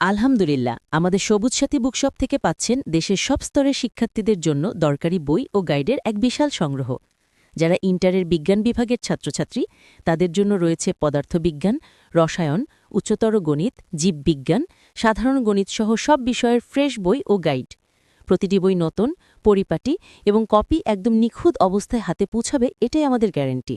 আলহামদুলিল্লাহ, আমাদের সবুজ সাথী বুকশপ থেকে পাচ্ছেন দেশের সব স্তরের শিক্ষার্থীদের জন্য দরকারি বই ও গাইডের এক বিশাল সংগ্রহ। যারা ইন্টারের বিজ্ঞান বিভাগের ছাত্রছাত্রী, তাদের জন্য রয়েছে পদার্থবিজ্ঞান, রসায়ন, উচ্চতর গণিত, জীববিজ্ঞান, সাধারণ গণিত সহ সব বিষয়ের ফ্রেশ বই ও গাইড। প্রতিটি বই নতুন, পরিপাটি এবং কপি একদম নিখুঁত অবস্থায় হাতে পৌঁছাবে এটাই আমাদের গ্যারান্টি।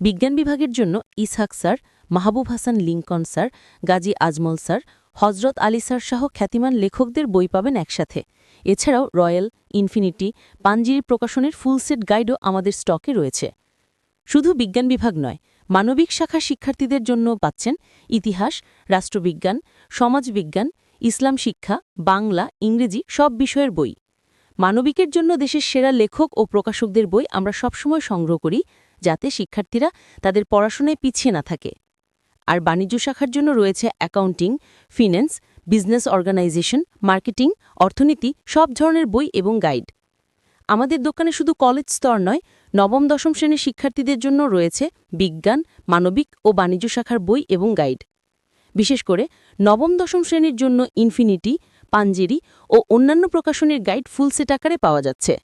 বিজ্ঞান বিভাগের জন্য Ishaq sir, Mahbub Hasan Lincoln sir, Gazi Ajmal sir Hazrat Ali sir সহ খ্যাতিমান লেখকদের বই পাবেন একসাথে। এছাড়াও রয়্যাল, ইনফিনিটি, পাঞ্জিরি প্রকাশনের ফুল সেট গাইডও আমাদের স্টকে রয়েছে। শুধু বিজ্ঞান বিভাগ নয়, মানবিক শাখার শিক্ষার্থীদের জন্য পাচ্ছেন ইতিহাস, রাষ্ট্রবিজ্ঞান, সমাজবিজ্ঞান, ইসলাম শিক্ষা, বাংলা, ইংরেজি সব বিষয়ের বই। মানবিকের জন্য দেশের সেরা লেখক ও প্রকাশকদের বই আমরা সবসময় সংগ্রহ করি, যাতে শিক্ষার্থীরা তাদের পড়াশোনায় পিছিয়ে না থাকে। আর বাণিজ্য শাখার জন্য রয়েছে accounting, finance, business organisation, marketing, অর্থনীতি, সব ধরনের বই এবং গাইড। আমাদের দোকানে শুধু কলেজ স্তর নয়, নবম, দশম শ্রেণির শিক্ষার্থীদের জন্য রয়েছে বিজ্ঞান, মানবিক ও বাণিজ্য শাখার বই এবং গাইড। বিশেষ করে নবম, দশম শ্রেণির জন্য ইনফিনিটি, পাঞ্জেরি ও অন্যান্য প্রকাশনের গাইড ফুল সেট আকারে পাওয়া যাচ্ছে।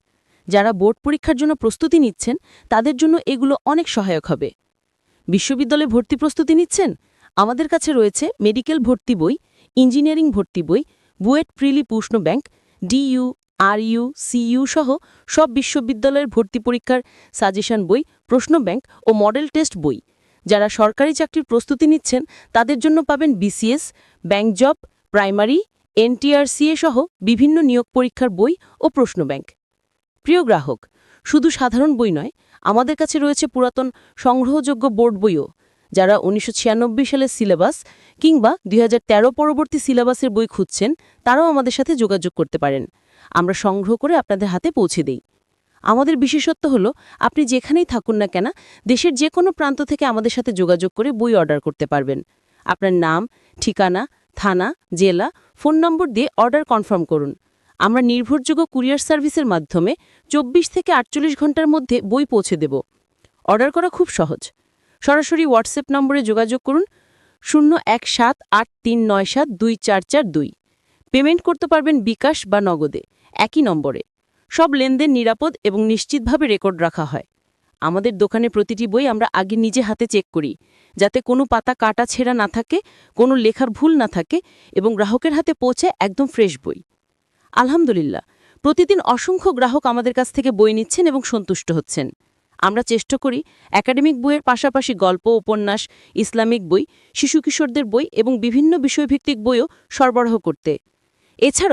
যারা বোর্ড পরীক্ষার জন্য প্রস্তুতি নিচ্ছেন, তাদের জন্য এগুলো অনেক সহায়ক হবে। বিশ্ববিদ্যালয়ে ভর্তি প্রস্তুতি নিচ্ছেন? আমাদের কাছে রয়েছে মেডিকেল ভর্তি বই, ইঞ্জিনিয়ারিং ভর্তি বই, বুয়েট প্রিলি প্রশ্ন ব্যাংক ডিইউ আরইউ সিইউ সহ সব বিশ্ববিদ্যালয়ের ভর্তি পরীক্ষার সাজেশন বই, প্রশ্ন ব্যাংক ও মডেল টেস্ট বই। যারা সরকারি চাকরির প্রস্তুতি নিচ্ছেন, তাদের জন্য পাবেন BCS bank job, primary NTRCA সহ বিভিন্ন নিয়োগ পরীক্ষার বই ও প্রশ্ন ব্যাংক। প্রিয় গ্রাহক শুধু সাধারণ বই নয়, আমাদের কাছে রয়েছে পুরাতন সংগ্রহযোগ্য বোর্ড বইও, যারা উনিশশো ছিয়ানব্বই সালের সিলেবাস কিংবা দুই হাজার তেরো পরবর্তী সিলেবাসের বই খুঁজছেন, তারাও আমাদের সাথে যোগাযোগ করতে পারেন। আমরা সংগ্রহ করে আপনাদের হাতে পৌঁছে দেই। আমাদের বিশেষত্ব হলো, আপনি যেখানেই থাকুন না কেন, দেশের যে কোনো প্রান্ত থেকে আমাদের সাথে যোগাযোগ করে বই অর্ডার করতে পারবেন। আপনার নাম, ঠিকানা, থানা, জেলা, ফোন নম্বর দিয়ে অর্ডার কনফার্ম করুন। আমরা নির্ভরযোগ্য কুরিয়ার সার্ভিসের মাধ্যমে চব্বিশ থেকে আটচল্লিশ ঘণ্টার মধ্যে বই পৌঁছে দেব। অর্ডার করা খুব সহজ। সরাসরি হোয়াটসঅ্যাপ নম্বরে যোগাযোগ করুন শূন্য এক সাত আট তিন নয় সাত দুই চার চার দুই। পেমেন্ট করতে পারবেন বিকাশ বা নগদে, একই নম্বরে। সব লেনদেন নিরাপদ এবং নিশ্চিতভাবে রেকর্ড রাখা হয়। আমাদের দোকানে প্রতিটি বই আমরা আগে নিজে হাতে চেক করি, যাতে কোনো পাতা কাটা ছেঁড়া না থাকে, কোনো লেখার ভুল না থাকে এবং গ্রাহকের হাতে পৌঁছে একদম ফ্রেশ বই। আলহামদুলিল্লাহ, প্রতিদিন অসংখ্য গ্রাহক আমাদের কাছ থেকে বই নিচ্ছেন এবং সন্তুষ্ট হচ্ছেন। আমরা চেষ্টা করি একাডেমিক বইয়ের পাশাপাশি গল্প, উপন্যাস, ইসলামিক বই, শিশু কিশোরদের বই এবং বিভিন্ন বিষয়ভিত্তিক বইও সরবরাহ করতে। এছাড়াও